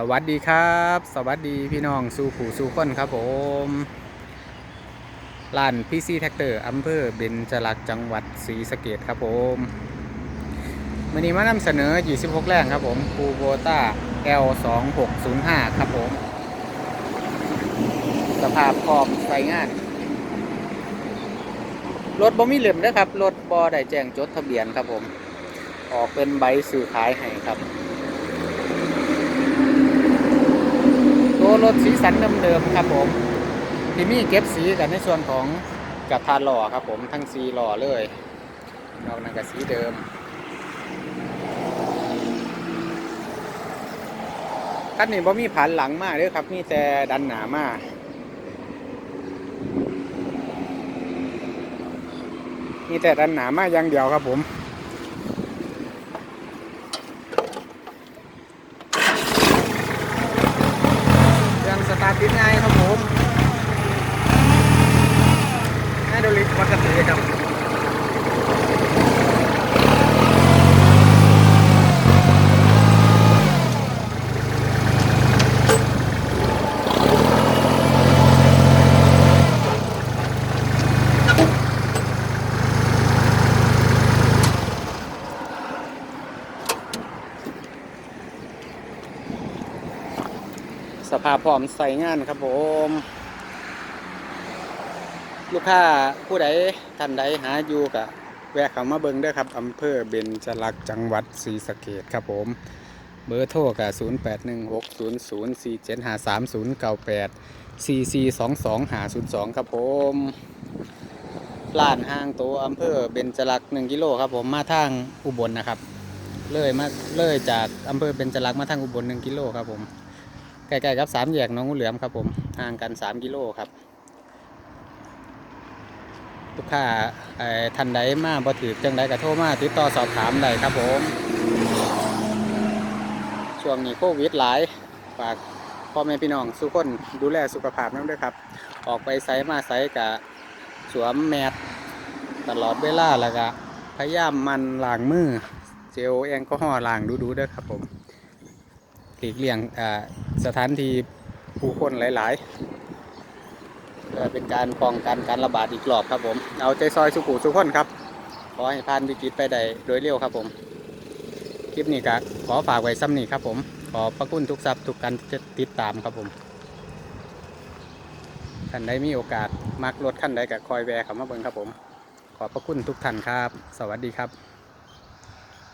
สวัสดีครับ สวัสดีพี่น้องสู่ผู้สู่คนครับผมร้านพีซีแท็กเตอร์อำเภอเบญจลักษ์จังหวัดศรีสะเกดครับผมวันนี้มานำเสนอ 26 แรงครับผมคูโบต้า L2605 ครับผม สภาพพร้อมใส่งาน รถบ่มีเหลี่ยมนะครับ รถบ่ได้แจ้งจดทะเบียนครับผม ออกเป็นใบสื่อขายให้ครับ ตัว รถสีสันเดิมๆครับผมที่มีเก็บสีกันในส่วนของกระทานหล่อครับผมทั้งสีหล่อเลยนอกนั้นก็สีเดิมคันนี้บ่มีผันหลังมากเด้อครับมีแต่ดันหนามากมีแต่ดันหนามาอย่างเดียวครับผม เครื่องสตาร์ทติดง่ายครับผม ไฮดรอลิกปกติครับสภาพพร้อมใส่งานครับผม ลูกค้าผู้ใดท่านใดหาอยู่กะแวะเข้ามาเบิ่งด้อครับอำเภอเบญจลักษณ์จังหวัดศรีสะเกษครับผม เบอร์โทรกะ0 8 1 6 0 0 4 7 5 3 0 9 8 4 4 2 2 5 0 2 ครับผมร้านห้างโตอำเภอเบญจลักษณ์1กิโลครับผมมาทางอุบลนะครับ เลยมาเลยจากอำเภอเบญจลักษณ์มาทางอุบล1กิโลครับผมใกล้ๆกับสามแยกน้องงูเหลือมครับผมห่างกัน 3 กิโลครับ ลูกค้าท่านใดมาบ่ถือจังใดก็โทรมาติดต่อสอบถามได้ครับผม ช่วงนี้โควิดหลายฝากพ่อแม่พี่น้องทุกคนดูแลสุขภาพนั่นด้วยครับ ออกไปไสมาไสกะสวมแมสตลอดเวลาแล้วก็พยายามมันล้างมือ เจลแอลกอฮอล์ล้างดูๆด้อครับผมหลีกเลี่ยงสถานที่ผู้คนหลาย ๆ พื่อเป็นการป้องกันการระบาดอีกรอบครับผม เอาใจซอยสุขุสุขคนครับ ขอให้ผ่านวิกฤตไปได้โดยเร็วครับผม คลิปนี้ก็ขอฝากไว้ซ้ำนี้ครับผม ขอพระคุณทุกทรัพย์ทุกการติดตามครับผมท่านใดมีโอกาสมักรถขั้นใดก็คอยแวะเข้ามาเบิ่งครับผม ขอพระคุณทุกท่านครับ สวัสดีครับ